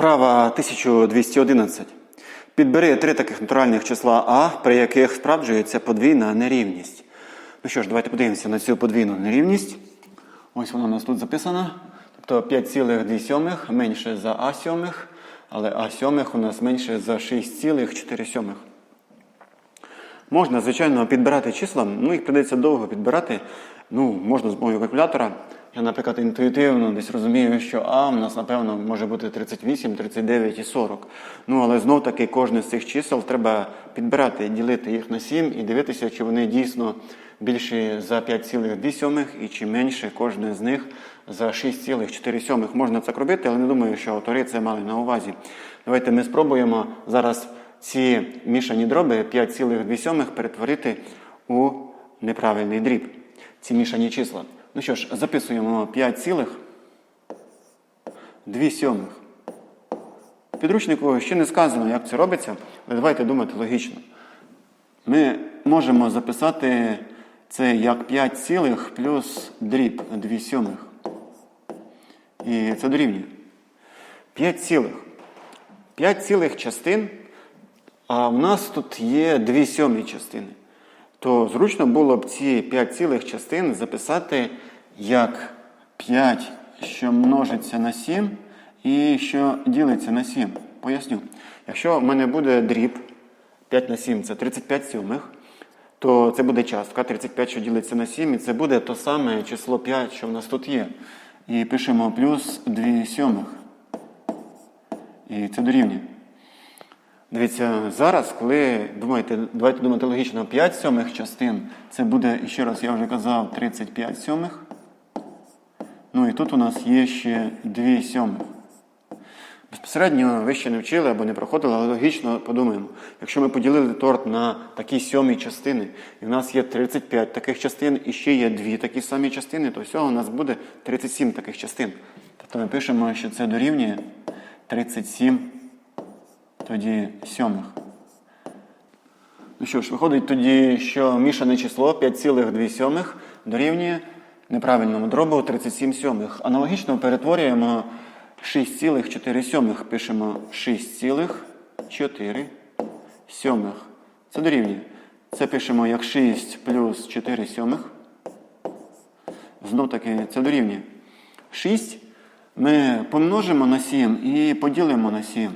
Вправа 1211. Підбери три таких натуральних числа А, при яких справджується подвійна нерівність. Ну що ж, давайте подивимося на цю подвійну нерівність. Ось вона у нас тут записана. Тобто 5,2 менше за А сьомих, але А сьомих у нас менше за 6,4. Можна, звичайно, підбирати числа, ну їх прийдеться довго підбирати. Ну, можна з допомогою калькулятора. Я, наприклад, інтуїтивно десь розумію, що А в нас, напевно, може бути 38, 39 і 40. Ну, але знов таки кожне з цих чисел треба підбирати, ділити їх на 7 і дивитися, чи вони дійсно більші за 5,2 і чи менше кожне з них за 6,4. Можна це робити, але не думаю, що автори це мали на увазі. Давайте ми спробуємо зараз ці мішані дроби 5,2 перетворити у неправильний дріб. Ці мішані числа. Ну що ж, записуємо 5,2 сьомих. Підручнику ще не сказано, як це робиться, але давайте думати логічно. Ми можемо записати це як 5 цілих плюс дріб 2 сьомих. І це дорівнює. 5 цілих. 5 цілих частин, а в нас тут є 2 сьомі частини. То зручно було б ці 5 цілих частин записати як 5, що множиться на 7, і що ділиться на 7. Поясню. Якщо в мене буде дріб 5 на 7 це 35 сьомих, то це буде частка 35, що ділиться на 7, і це буде то саме число 5, що в нас тут є. І пишемо плюс 2 сьомих. І це дорівнює. Дивіться, зараз, коли думаєте, давайте думати логічно, 5 сьомих частин, це буде, ще раз я вже казав, 35 сьомих. Ну і тут у нас є ще 2 сьомих. Безпосередньо ви ще не вчили або не проходили, але логічно подумаємо. Якщо ми поділили торт на такі сьомі частини, і в нас є 35 таких частин, і ще є дві такі самі частини, то всього у нас буде 37 таких частин. Тобто ми пишемо, що це дорівнює 37 тоді сьомих. Ну що ж, виходить тоді, що мішане число 5,2 дорівнює неправильному дробу 37 сьомих. Аналогічно перетворюємо 6,4 сьомих. пишемо 6,4 сьомих. Це дорівнює. Це пишемо як 6 плюс 4 сьомих. Знов таки це дорівнює. 6 ми помножимо на 7 і поділимо на 7.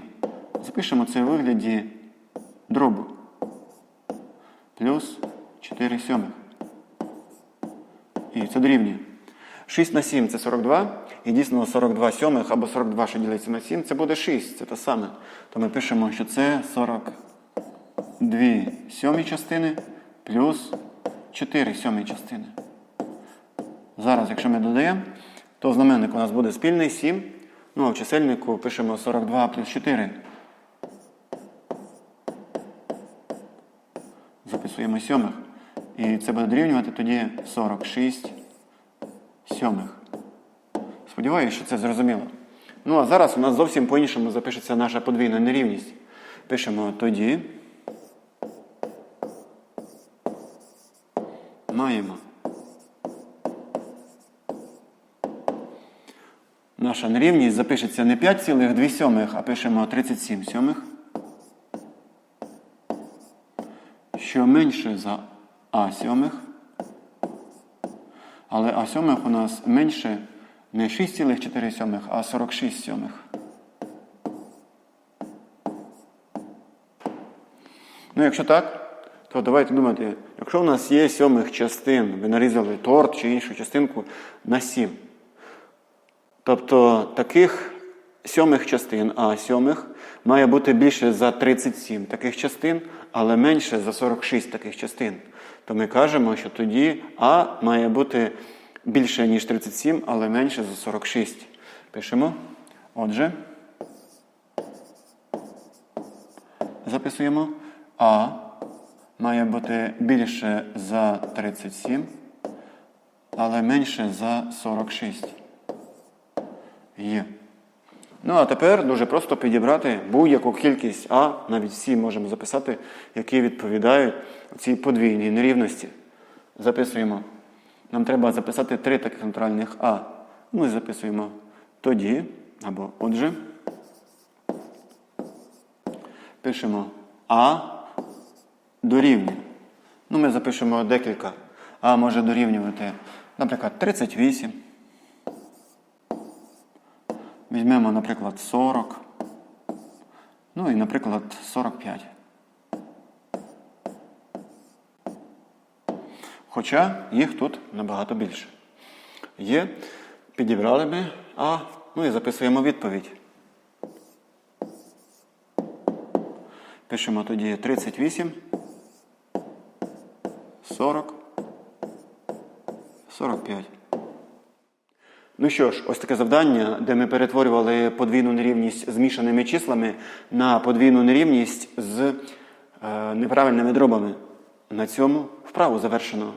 Запишемо це у вигляді дробу. Плюс 4 сьомих. І це дорівнює. 6 на 7 це 42. І дійсно 42 сьомих або 42, що ділиться на 7, це буде 6. Це те саме. То ми пишемо, що це 42 сьомі частини плюс 4 сьомі частини. Зараз, якщо ми додаємо, то знаменник у нас буде спільний 7. Ну а в чисельнику пишемо 42 плюс 4. Записуємо сьомих. І це буде дорівнювати тоді 46 сьомих. Сподіваюся, що це зрозуміло. Ну, а зараз у нас зовсім по-іншому запишеться наша подвійна нерівність. Пишемо тоді. Маємо. Наша нерівність запишеться не 5,2 сьомих, а пишемо 37 сьомих. Що менше за А сьомих. Але А сьомих у нас менше не 6,4, а 46 сьомих. Ну, якщо так, то давайте думати, якщо у нас є сьомих частин, ви нарізали торт чи іншу частинку на 7. Тобто таких сьомих частин, а сьомих має бути більше за 37 таких частин, але менше за 46 таких частин. То ми кажемо, що тоді А має бути більше, ніж 37, але менше за 46. Пишемо. Отже, записуємо А має бути більше за 37, але менше за 46. Є. Ну, а тепер дуже просто підібрати будь-яку кількість А, навіть всі можемо записати, які відповідають цій подвійній нерівності. Записуємо. Нам треба записати три таких натуральних А. Ми записуємо тоді, або отже. Пишемо А дорівнює. Ну, ми запишемо декілька. А може дорівнювати, наприклад, 38. Візьмемо, наприклад, 40. Ну і, наприклад, 45. Хоча їх тут набагато більше. Є, підібрали ми А, ну і записуємо відповідь. Пишемо тоді 38, 40, 45. Ну що ж, ось таке завдання, де ми перетворювали подвійну нерівність з мішаними числами на подвійну нерівність з е, неправильними дробами. На цьому вправу завершено.